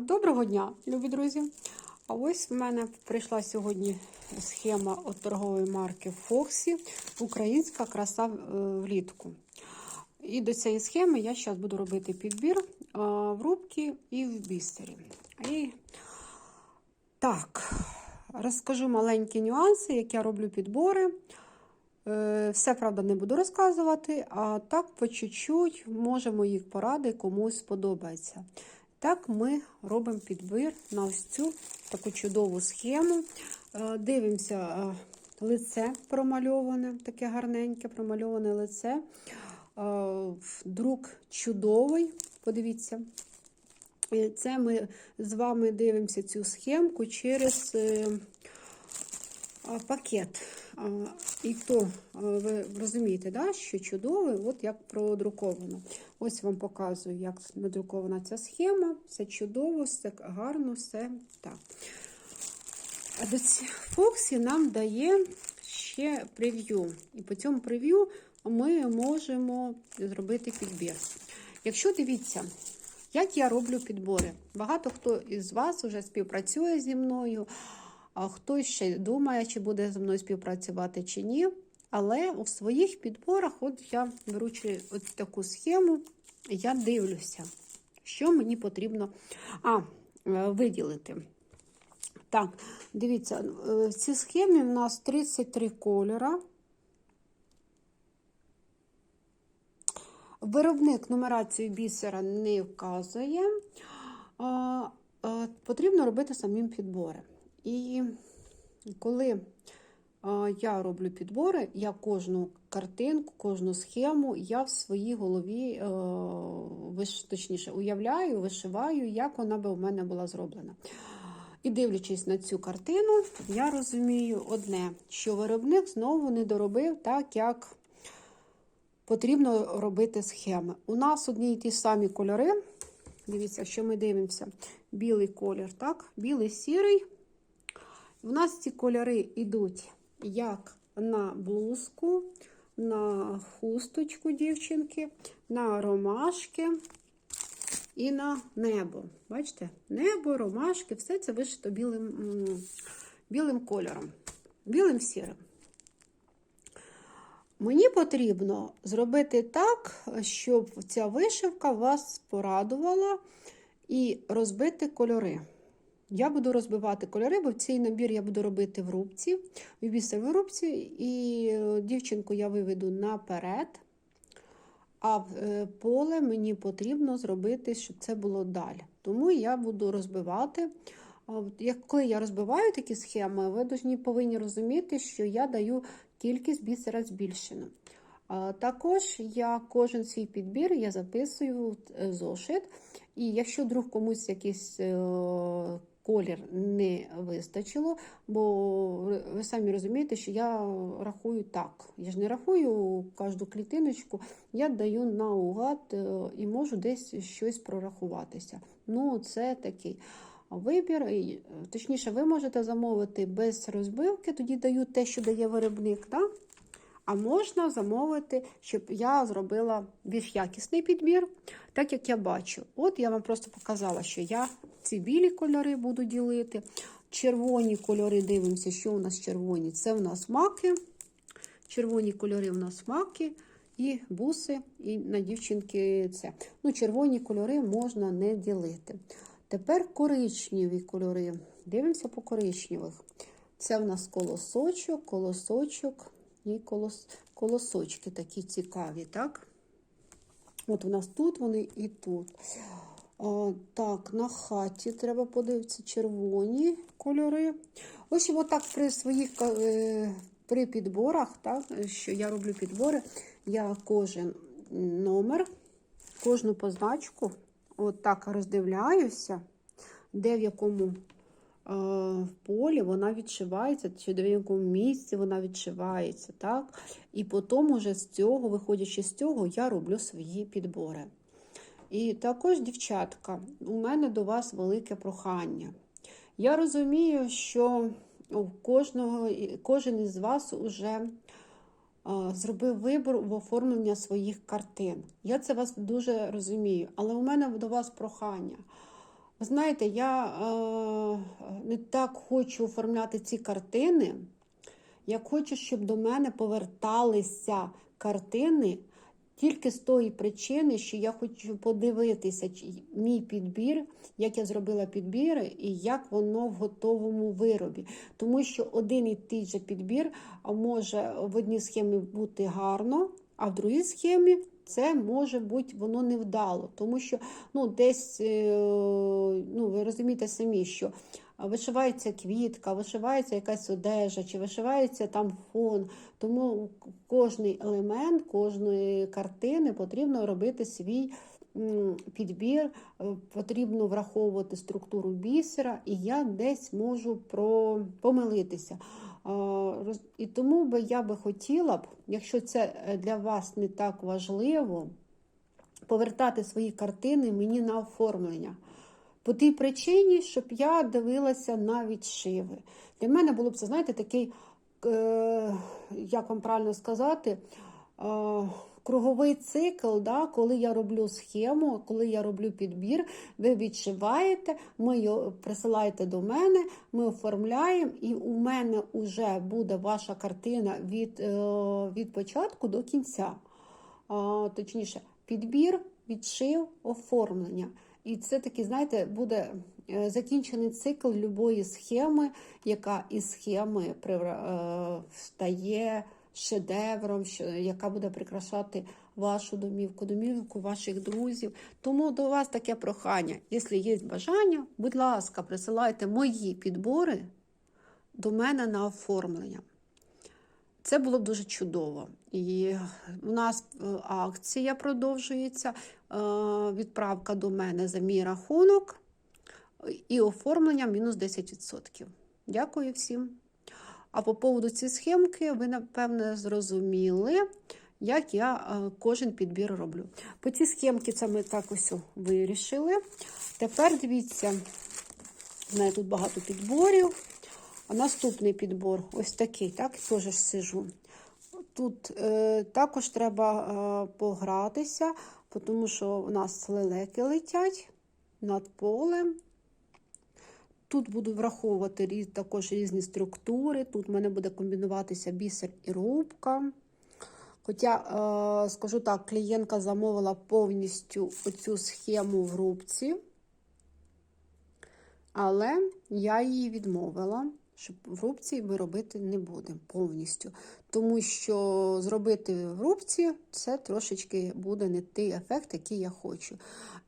Доброго дня, любі друзі! А ось в мене прийшла сьогодні схема від торгової марки Foxy Українська краса е, влітку. І до цієї схеми я зараз буду робити підбір е, в рубці і в бістері. І так, розкажу маленькі нюанси, як я роблю підбори. Е, Все, правда, не буду розказувати, а так по чуть-чуть, може, мої поради комусь сподобаються. Так, ми робимо підбір на ось цю таку чудову схему. Е, Дивимося, е, лице промальоване, таке гарненьке промальоване лице. Е, Друк чудовий, подивіться. Це ми з вами дивимося цю схемку через пакет. І то ви розумієте, да, що чудовий, от як продруковано. Ось вам показую, як надрукована ця схема. Все чудово, все гарно, все так. Фоксі нам дає ще прев'ю. І по цьому прев'ю ми можемо зробити підбір. Якщо дивіться, як я роблю підбори. Багато хто із вас вже співпрацює зі мною, а хтось ще думає, чи буде зі мною співпрацювати чи ні. Але у своїх підборах, от я беручи от таку схему, я дивлюся, що мені потрібно а, е, виділити. Так, дивіться, е, в цій схемі в нас 33 кольора. Виробник нумерацію бісера не вказує. А, Потрібно робити самим підбори. І коли я роблю підбори, я кожну картинку, кожну схему я в своїй голові, точніше, уявляю, вишиваю, як вона би у мене була зроблена. І дивлячись на цю картину, я розумію одне, що виробник знову не доробив так, як потрібно робити схеми. У нас одні й ті самі кольори. Дивіться, що ми дивимося. Білий колір, так? Білий сірий. У нас ці кольори йдуть як на блузку, на хусточку дівчинки, на ромашки і на небо. Бачите? Небо, ромашки, все це вишито білим, білим кольором, білим сірим. Мені потрібно зробити так, щоб ця вишивка вас порадувала і розбити кольори. Я буду розбивати кольори, бо цей набір я буду робити в рубці, в бісовій рубці, і дівчинку я виведу наперед, а поле мені потрібно зробити, щоб це було далі. Тому я буду розбивати. Коли я розбиваю такі схеми, ви повинні розуміти, що я даю кількість бісера збільшено. Також я кожен свій підбір я записую в зошит. І якщо вдруг комусь якийсь колір не вистачило, бо ви самі розумієте, що я рахую так. Я ж не рахую кожну клітиночку, я даю наугад і можу десь щось прорахуватися. Ну, це такий вибір. Точніше, ви можете замовити без розбивки, тоді даю те, що дає виробник. Да? А можна замовити, щоб я зробила більш якісний підбір, так як я бачу. От я вам просто показала, що я ці білі кольори буду ділити. Червоні кольори, дивимося, що у нас червоні. Це у нас маки. Червоні кольори у нас маки і буси, і на дівчинки це. Ну, Червоні кольори можна не ділити. Тепер коричневі кольори. Дивимося по коричневих. Це в нас колосочок, колосочок і колос, колосочки такі цікаві, так? От у нас тут вони і тут. А, Так, на хаті треба подивитися червоні кольори. Ось отак при своїх е, при підборах, так, що я роблю підбори, я кожен номер, кожну позначку отак роздивляюся, де в якому в полі вона відшивається, чи в якому місці вона відшивається. так? І потім, уже з цього, виходячи з цього, я роблю свої підбори. І також, дівчатка, у мене до вас велике прохання. Я розумію, що у кожного, кожен із вас уже зробив вибір в оформлення своїх картин. Я це вас дуже розумію, але у мене до вас прохання. Знаєте, я е, не так хочу оформляти ці картини. Я хочу, щоб до мене поверталися картини тільки з тої причини, що я хочу подивитися мій підбір, як я зробила підбіри і як воно в готовому виробі. Тому що один і той же підбір може в одній схемі бути гарно, а в другій схемі це може бути воно невдало. Тому що ну, десь, е, ну, ви розумієте самі, що вишивається квітка, вишивається якась одежа, чи вишивається там фон. Тому кожний елемент кожної картини потрібно робити свій підбір, е, потрібно враховувати структуру бісера, і я десь можу про... помилитися. І тому би я би хотіла б, якщо це е, для вас не так важливо, повертати свої картини мені на оформлення. По тій причині, щоб я дивилася на відшиви. Для мене було б це, знаєте, такий, е, як вам правильно сказати, е, круговий цикл, да, коли я роблю схему, коли я роблю підбір, ви відшиваєте, ми його присилаєте до мене, ми оформляємо, і у мене вже буде ваша картина від, е, від початку до кінця. Точніше, підбір, відшив, оформлення. І це такий, знаєте, буде е, закінчений цикл любої схеми, яка із схеми е, стає шедевром, що- яка буде прикрашати вашу домівку, домівку ваших друзів. Тому до вас таке прохання. Якщо є бажання, будь ласка, присилайте мої підбори до мене на оформлення. Це було б дуже чудово. І у нас е, акція продовжується. е, Відправка до мене за мій рахунок і оформлення мінус 10%. Дякую всім. А по поводу цієї схемки, ви, напевне, зрозуміли, як я е, кожен підбір роблю. По цій схемці це ми так ось вирішили. Тепер дивіться, в мене тут багато підборів. А наступний підбор ось такий, так, теж сижу. Тут е, також треба е, погратися, тому що у нас лелеки летять над полем. Тут буду враховувати також різні структури. Тут в мене буде комбінуватися бісер і рубка. Хоча, е, скажу так, клієнтка замовила повністю оцю схему в рубці, але я її відмовила, що в рубці ми робити не будемо повністю. Тому що зробити в рубці це трошечки буде не той ефект, який я хочу.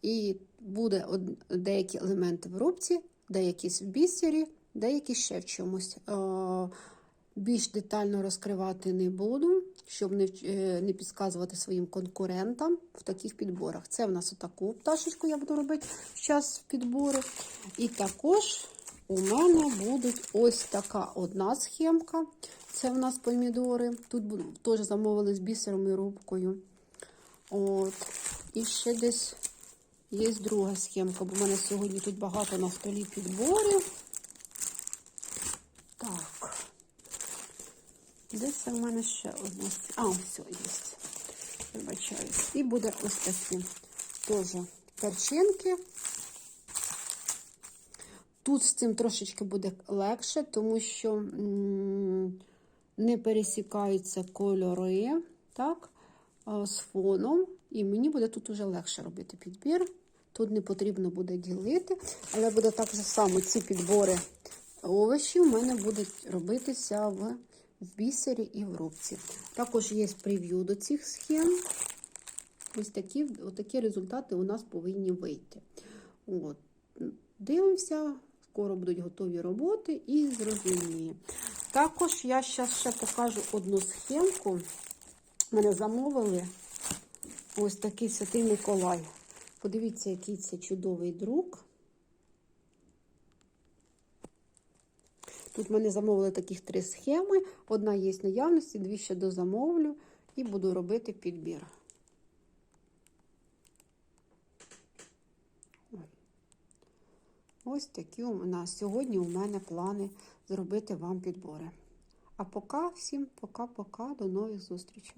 І буде деякі елементи в рубці, деякі в бісері, деякі ще в чомусь. Е, Більш детально розкривати не буду, щоб не, е, не підказувати своїм конкурентам в таких підборах. Це в нас отаку пташечку я буду робити в час підбору. І також у мене будуть ось така одна схемка. Це в нас помідори. Тут теж замовили з бісером і рубкою. От. І ще десь є друга схемка, бо в мене сьогодні тут багато на столі підборів. Так. Де це в мене ще одна? А, все, є. Вибачаюсь. І буде ось такі теж перчинки. Тут з цим трошечки буде легше, тому що не пересікаються кольори так, з фоном. І мені буде тут уже легше робити підбір. Тут не потрібно буде ділити, але буде так само ці підбори овочів у мене будуть робитися в, бісері і в рубці. Також є прев'ю до цих схем. Ось такі, такі результати у нас повинні вийти. От. Дивимося, скоро будуть готові роботи і зрозуміємо. Також я зараз ще покажу одну схемку. Мене замовили ось такий святий Миколай. Подивіться, який це чудовий друк. Тут мене замовили таких три схеми. Одна є в наявності, дві ще дозамовлю і буду робити підбір. Ось такі у нас сьогодні у мене плани зробити вам підбори. А поки всім пока-пока, до нових зустрічей.